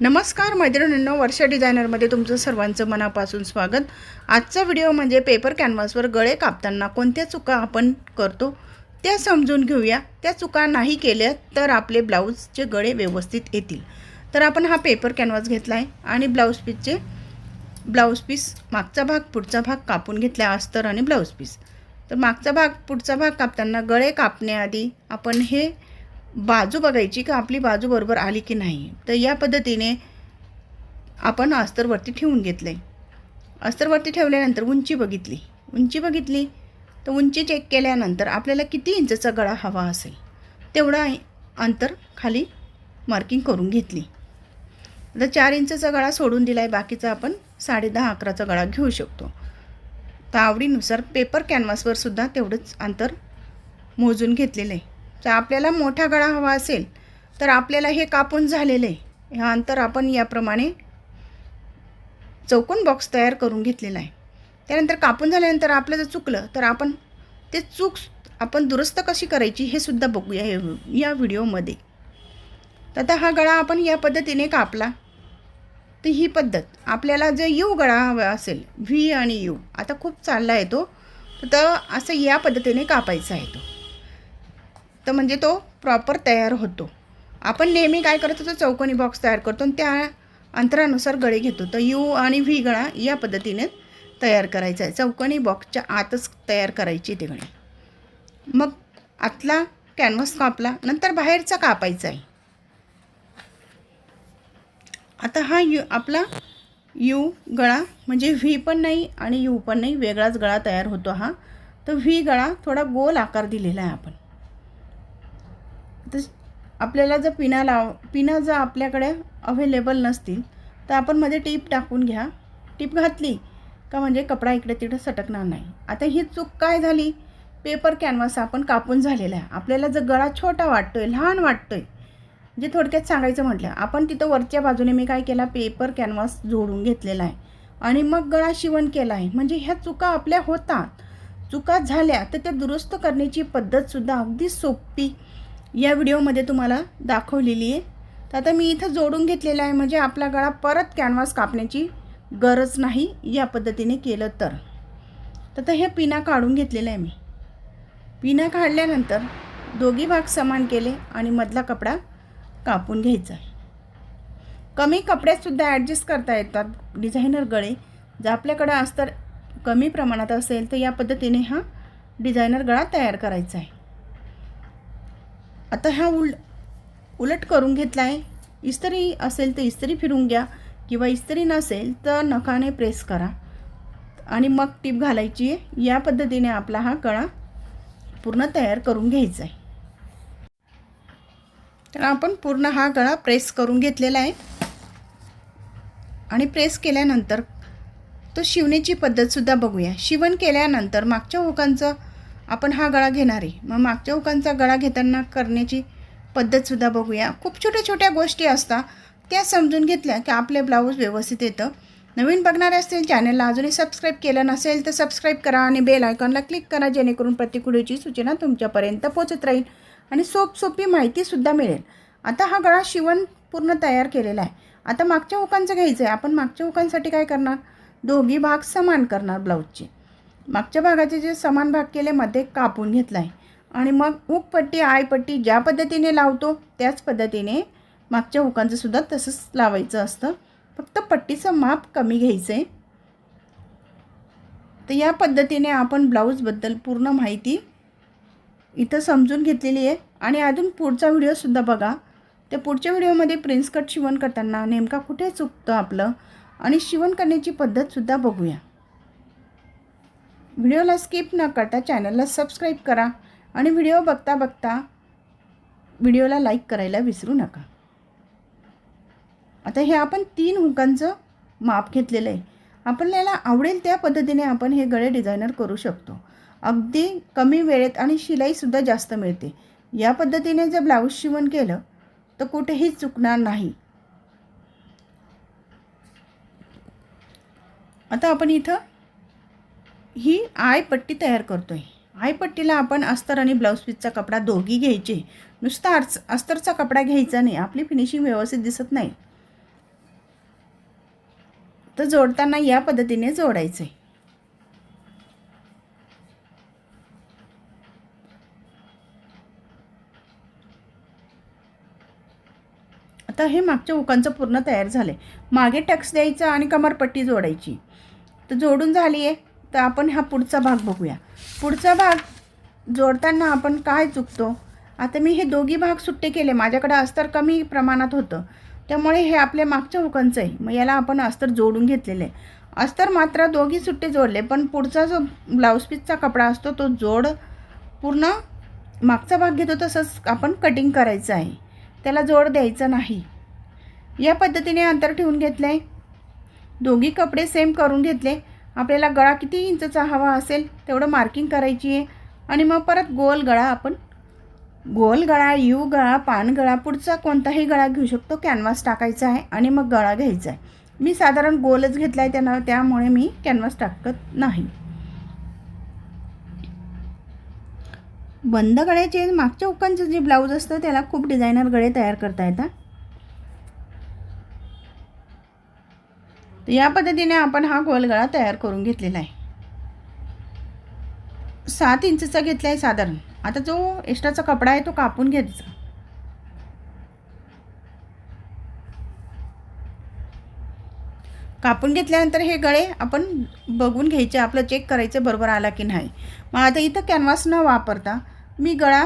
नमस्कार मैत्रिणींनो वर्षा डिझायनरमध्ये तुमचं सर्वांचं मनापासून स्वागत. आजचा व्हिडिओ म्हणजे पेपर कॅनव्हासवर गळे कापताना कोणत्या चुका आपण करतो त्या समजून घेऊया. त्या चुका नाही केल्या तर आपले ब्लाऊजचे गळे व्यवस्थित येतील. तर आपण हा पेपर कॅनव्हास घेतला आहे आणि ब्लाऊज पीसचे ब्लाऊज पीस मागचा भाग पुढचा भाग कापून घेतला अस्तर आणि ब्लाऊज पीस तर मागचा भाग पुढचा भाग कापताना गळे कापण्याआधी आपण हे बाजू बघायची का आपली बाजू बरोबर आली की नाही. तर या पद्धतीने आपण अस्तरवरती ठेवून घेतलं आहे अस्तरवरती ठेवल्यानंतर उंची बघितली. उंची बघितली तर उंची चेक केल्यानंतर आपल्याला किती इंचचा गळा हवा असेल तेवढा अंतर खाली मार्किंग करून घेतली. आता चार इंचचा गळा सोडून दिला आहे बाकीचा आपण साडे दहा अकराचा गळा घेऊ शकतो. तर आवडीनुसार पेपर कॅनव्हासवर सुद्धा तेवढंच अंतर मोजून घेतलेलं आहे. तर आपल्याला मोठा गळा हवा असेल तर आपल्याला हे कापून झालेलं आहे. हे अंतर आपण याप्रमाणे चौकोन बॉक्स तयार करून घेतलेला आहे. त्यानंतर कापून झाल्यानंतर आपलं जर चुकलं तर आपण ते चूक आपण दुरुस्त कशी करायची हे सुद्धा बघूया हे या व्हिडिओमध्ये. तर आता हा गळा आपण या पद्धतीने कापला. तर ही पद्धत आपल्याला जर यू गळा हवा असेल व्ही आणि यू आता खूप चालला येतो तर असं या पद्धतीने कापायचा आहे तो. तर म्हणजे तो प्रॉपर तयार होतो. आपण नेहमी काय करतो तर चौकोनी बॉक्स तयार करतो आणि त्या अंतरानुसार गळे घेतो. तर यू आणि व्ही गळा या पद्धतीने तयार करायचा आहे. चौकोनी बॉक्सच्या आतच तयार करायची ते गळे मग आतला कॅनव्हास कापला. नंतर बाहेरचा कापायचा आहे. आता हा यू आपला यू गळा म्हणजे व्ही पण नाही आणि यू पण नाही. वेगळाच गळा तयार होतो हा. तर व्ही गळा थोडा गोल आकार दिलेला आहे आपण. तर आपल्याला जर पिना लाव पिनं जर आपल्याकडे अवेलेबल नसतील तर आपण मध्ये टीप टाकून घ्या. टीप घातली का म्हणजे कपडा इकडे तिकडे सटकणार नाही. आता ही चूक काय झाली? पेपर कॅनव्हास आपण कापून झालेला आहे. आपल्याला जर गळा छोटा वाटतो आहे लहान वाटतो आहे जे थोडक्यात सांगायचं म्हटलं आपण तिथं वरच्या बाजूने मी काय केला? पेपर कॅनव्हास जोडून घेतलेला आहे. आणि मग गळा शिवण केला आहे. म्हणजे ह्या चुका आपल्या होतात. चुका झाल्या तर त्या दुरुस्त करण्याची पद्धतसुद्धा अगदी सोपी या व्हिडिओमध्ये तुम्हाला दाखवलेली आहे. तर आता मी इथं जोडून घेतलेला आहे म्हणजे आपला गळा परत कॅनव्हास कापण्याची गरज नाही या पद्धतीने केलं तर. तर आता हे पिना काढून घेतलेलं आहे मी. पिना काढल्यानंतर दोघी भाग समान केले आणि मधला कपडा कापून घ्यायचा आहे. कमी कपड्यातसुद्धा ॲडजस्ट करता येतात डिझायनर गळे. जर आपल्याकडं अस्तर कमी प्रमाणात असेल तर या पद्धतीने हा डिझायनर गळा तयार करायचा आहे. आता हा उल उलट करून घेतला आहे इस्त्री असेल तर इस्त्री फिरून घ्या किंवा इस्त्री नसेल तर नखाने प्रेस करा. आणि मग टीप घालायची आहे. या पद्धतीने आपला हा गळा पूर्ण तयार करून घ्यायचा आहे तर आपण पूर्ण हा गळा प्रेस करून घेतलेला आहे. आणि प्रेस केल्यानंतर तो शिवण्याची पद्धतसुद्धा बघूया. शिवण केल्यानंतर मागच्या ओकांचं आपण हा गळा घेणार आहे. मग मागच्या हुकांचा गळा घेताना करण्याची पद्धतसुद्धा बघूया. खूप छोट्या छोट्या गोष्टी असतात. त्या समजून घेतल्या की आपले ब्लाऊज व्यवस्थित येतं. नवीन बघणारे असतील चॅनलला अजूनही सबस्क्राईब केलं नसेल तर सबस्क्राईब करा आणि बेल आयकॉनला क्लिक करा जेणेकरून प्रत्येक व्हिडिओची सूचना तुमच्यापर्यंत पोचत राहील आणि सोप सोपी माहितीसुद्धा मिळेल. आता हा गळा शिवण पूर्ण तयार केलेला आहे. आता मागच्या हुकांचं घ्यायचं आहे आपण मागच्या हुकांसाठी काय करणार? दोघी भाग समान करणार ब्लाऊजचे. मागच्या भागाचे जे समान भाग केले मध्ये कापून घेतला आहे आणि मग हुकपट्टी आयपट्टी ज्या पद्धतीने लावतो त्याच पद्धतीने मागच्या हुकांचं सुद्धा तसंच लावायचं असतं. फक्त पट्टीचं माप कमी घ्यायचं आहे तर या पद्धतीने आपण ब्लाऊजबद्दल पूर्ण माहिती इथं समजून घेतलेली आहे. आणि अजून पुढचा व्हिडिओसुद्धा बघा. त्या पुढच्या व्हिडिओमध्ये प्रिन्स कट शिवण करताना नेमका कुठे चुकतं आपलं? आणि शिवण करण्याची पद्धतसुद्धा बघूया. व्हिडिओला स्किप न करता चॅनलला सबस्क्राईब करा आणि व्हिडिओ बघता बघता व्हिडिओला लाईक करायला विसरू नका. आता हे आपण तीन हुकांचं माप घेतलेलं आहे. आपल्याला आवडेल त्या पद्धतीने आपण हे गळे डिझायनर करू शकतो. अगदी कमी वेळेत आणि शिलाईसुद्धा जास्त मिळते. या पद्धतीने जर ब्लाऊज शिवण केलं तर कुठेही चुकणार नाही. आता आपण इथं ही आयपट्टी तयार करतो आहे आयपट्टीला आपण अस्तर आणि ब्लाऊज पीसचा कपडा दोघी घ्यायचे. नुसता अर्च अस्तरचा कपडा घ्यायचा नाही. आपली फिनिशिंग व्यवस्थित दिसत नाही. तर जोडताना या पद्धतीने जोडायचं आहे आता हे मागच्या उकांचं पूर्ण तयार झालं आहे मागे टक्स द्यायचा आणि कमरपट्टी जोडायची. तर जोडून झाली आहे तर आपण हा पुढचा भाग बघूया. पुढचा भाग जोडताना आपण काय चुकतो? आता मी हे दोघी भाग सुट्टे केले. माझ्याकडे अस्तर कमी प्रमाणात होतं. त्यामुळे हे आपल्या मागच्या हुकांचं आहे मग याला आपण अस्तर जोडून घेतलेलं. आहे अस्तर मात्र दोघी सुट्टे जोडले पण पुढचा जो ब्लाऊज पीसचा कपडा असतो तो जोड पूर्ण मागचा भाग घेतो तसंच आपण कटिंग करायचं आहे. त्याला जोड द्यायचा नाही. या पद्धतीने अंतर ठेवून घेतलं. आहे दोघी कपडे सेम करून घेतले. आपल्याला गळा किती इंचचा हवा असेल तेवढं मार्किंग करायची आहे. आणि मग परत गोल गळा आपण गोल गळा यू गळा पान गळा पुढचा कोणताही गळा घेऊ शकतो. कॅनव्हास टाकायचा आहे आणि मग गळा घ्यायचा आहे. मी साधारण गोलच घेतला आहे त्यांना त्यामुळे मी कॅनव्हास टाकत नाही. बंद गळ्याचे मागच्या उकांचं जे ब्लाऊज असतं त्याला खूप डिझायनर गळे तयार करता येतात. तर या पद्धतीने आपण हा गोलगळा तयार करून घेतलेला आहे. सात इंचचा घेतला आहे साधारण. आता जो एक्स्ट्राचा कपडा आहे तो कापून घ्यायचा. कापून घेतल्यानंतर हे गळे आपण बघून घ्यायचे आपलं चेक करायचं बरोबर आला की नाही. मग आता इथं कॅनव्हास न वापरता मी गळा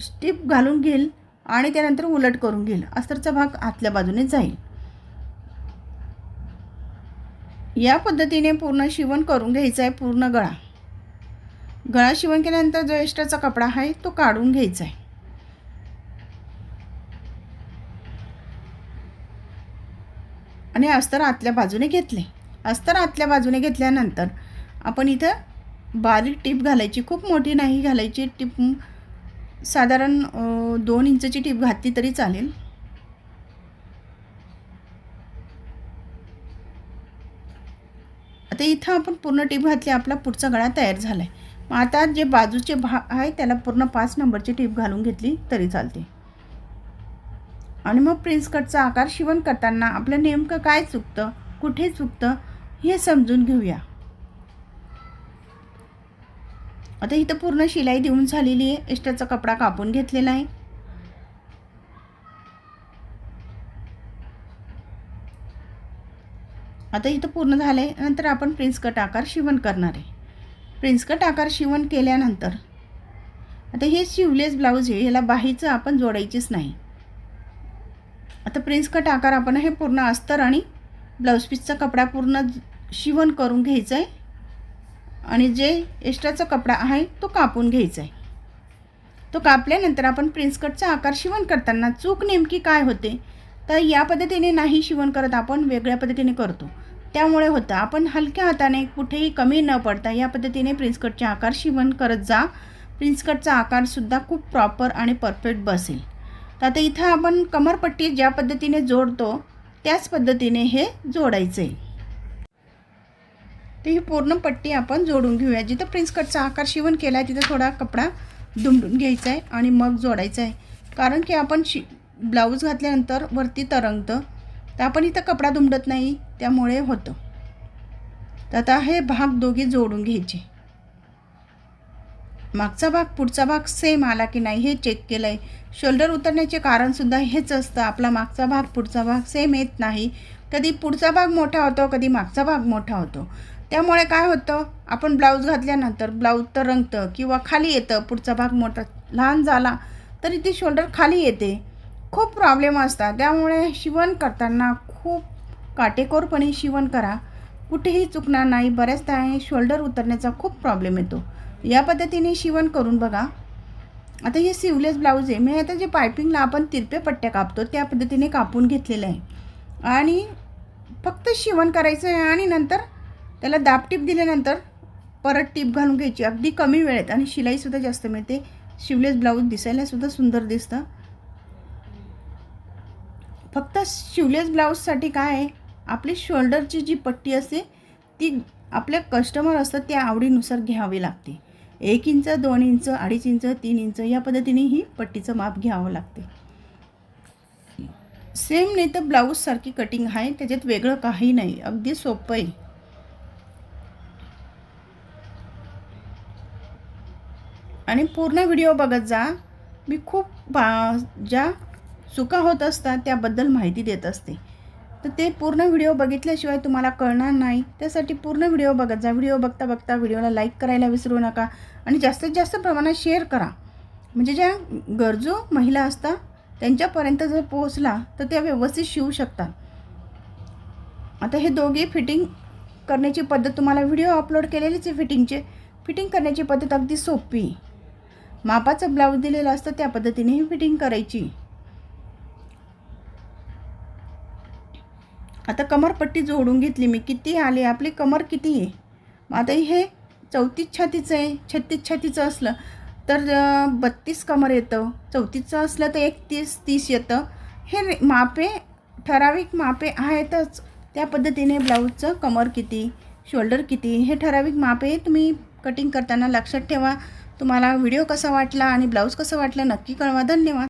स्टिप घालून घेईल आणि त्यानंतर उलट करून घेईल. अस्तरचा भाग आतल्या बाजूने जाईल. या पद्धतीने पूर्ण शिवण करून घ्यायचं आहे पूर्ण गळा. गळा शिवण केल्यानंतर जो एक्स्ट्राचा कपडा आहे तो काढून घ्यायचा आहे. आणि अस्तर आतल्या बाजूने घेतले. अस्तर आतल्या बाजूने घेतल्यानंतर आपण इथं बारीक टीप घालायची. खूप मोठी नाही घालायची. टीप साधारण दोन इंचची टीप घातली तरी चालेल आता इथं आपण पूर्ण टीप घातली आपला पुढचा गळा तयार झाला आहे मग आता जे बाजूचे भाग आहे त्याला पूर्ण पाच नंबरची टीप घालून घेतली तरी चालते. आणि मग प्रिन्स कटचा आकार शिवण करताना आपलं नेमकं काय चुकतं कुठे चुकतं हे समजून घेऊया. आता इथं पूर्ण शिलाई देऊन झालेली आहे. एक्स्ट्राचा कपडा कापून घेतलेला आहे. आता इथं पूर्ण झालं आहे नंतर आपण प्रिन्स कट आकार शिवण करणार आहे. प्रिन्स कट आकार शिवण केल्यानंतर आता हे शिवलेस ब्लाऊज आहे ह्याला बाहीचं आपण जोडायचीच नाही. आता प्रिन्स कट आकार आपण हे पूर्ण अस्तर आणि ब्लाऊज पीसचा कपडा पूर्ण शिवण करून घ्यायचा आहे आणि जे एक्स्ट्राचा कपडा आहे तो कापून घ्यायचा आहे तो कापल्यानंतर आपण प्रिन्स कटचा आकार शिवण करताना चूक नेमकी काय होते? तर या पद्धतीने नाही शिवण करत आपण वेगळ्या पद्धतीने करतो. त्यामुळे होतं. आपण हलक्या हाताने कुठेही कमी न पडता या पद्धतीने प्रिन्स कटचे आकार शिवण करत जा. प्रिन्सकटचा आकारसुद्धा खूप प्रॉपर आणि परफेक्ट बसेल. तर आता इथं आपण कमरपट्टी ज्या पद्धतीने जोडतो त्याच पद्धतीने हे जोडायचं. आहे तर ही पूर्ण पट्टी आपण जोडून घेऊया. जिथं प्रिन्स कटचा आकार शिवण केला आहे तिथं थोडा कपडा दुमडून घ्यायचा आहे आणि मग जोडायचा आहे कारण की आपण शि ब्लाऊज घातल्यानंतर वरती तरंगतं. तर आपण इथं कपडा दुमडत नाही. त्यामुळे होतं. तर आता हे भाग दोघी जोडून घ्यायचे. मागचा भाग पुढचा भाग सेम आला की नाही हे चेक केलं आहे शोल्डर उतरण्याचे कारणसुद्धा हेच असतं. आपला मागचा भाग पुढचा भाग सेम येत नाही. कधी पुढचा भाग मोठा होतो कधी मागचा भाग मोठा होतो. त्यामुळे काय होतं? आपण ब्लाऊज घातल्यानंतर ब्लाऊज तर रंगतं किंवा खाली येतं पुढचा भाग मोठा लहान झाला तरी ती शोल्डर खाली येते. खूप प्रॉब्लेम असतात. त्यामुळे शिवण करताना खूप काटेकोरपणे शिवण करा. कुठेही चुकणार नाही बऱ्याचदा हे शोल्डर उतरण्याचा खूप प्रॉब्लेम येतो. या पद्धतीने शिवण करून बघा. आता हे सिवलेस ब्लाऊज आहे. मी आता जे पायपिंगला आपण तिरपे पट्ट्या कापतो त्या पद्धतीने कापून घेतलेलं आहे. आणि फक्त शिवण करायचं आहे आणि नंतर त्याला दाबटीप दिल्यानंतर परत टीप घालून घ्यायची. अगदी कमी वेळेत आणि शिलाईसुद्धा जास्त मिळते. शिवलेस ब्लाऊज दिसायलासुद्धा सुंदर दिसतं. फक्त शिवलेस ब्लाऊजसाठी काय आहे? आपली शोल्डरची जी पट्टी असते ती आपल्या कस्टमर असतात त्या आवडीनुसार घ्यावी लागते. एक इंच दोन इंच अडीच इंच तीन इंच या पद्धतीने ही पट्टीचं माप घ्यावं लागते. सेम नाही तर ब्लाऊजसारखी कटिंग आहे त्याच्यात वेगळं काही नाही. अगदी सोपं आहे. आणि पूर्ण व्हिडिओ बघत जा. मी खूप बा ज्या चुका होत असतात त्याबद्दल माहिती देत असते. तर ते पूर्ण व्हिडिओ बघितल्याशिवाय तुम्हाला कळणार नाही. त्यासाठी पूर्ण व्हिडिओ बघत जा. व्हिडिओ बघता बघता व्हिडिओला लाईक करायला विसरू नका आणि जास्तीत जास्त प्रमाणात शेअर करा. म्हणजे ज्या गरजू महिला असतात त्यांच्यापर्यंत जर पोहोचला तर त्या व्यवस्थित शिवू शकतात. आता हे दोघे फिटिंग करण्याची पद्धत तुम्हाला व्हिडिओ अपलोड केलेलीच आहे फिटिंगचे फिटिंग करण्याची पद्धत अगदी सोपी. मापाचं ब्लाऊज दिलेलं असतं त्या पद्धतीने ही फिटिंग करायची. आता कमरपट्टी जोडून घेतली मी. किती आले? आपली कमर किती आहे? मग आता हे चौतीस छातीचं आहे. छत्तीस छातीचं असलं तर बत्तीस कमर येतं. चौतीसचं असलं तर एकतीस तीस येतं. हे मापे ठराविक मापे आहेतच. त्या पद्धतीने ब्लाऊजचं कमर किती शोल्डर किती हे ठराविक मापे तुम्ही कटिंग करताना लक्षात ठेवा. तुम्हाला व्हिडिओ कसा वाटला आणि ब्लाऊज कसा वाटलं नक्की कळवा. धन्यवाद.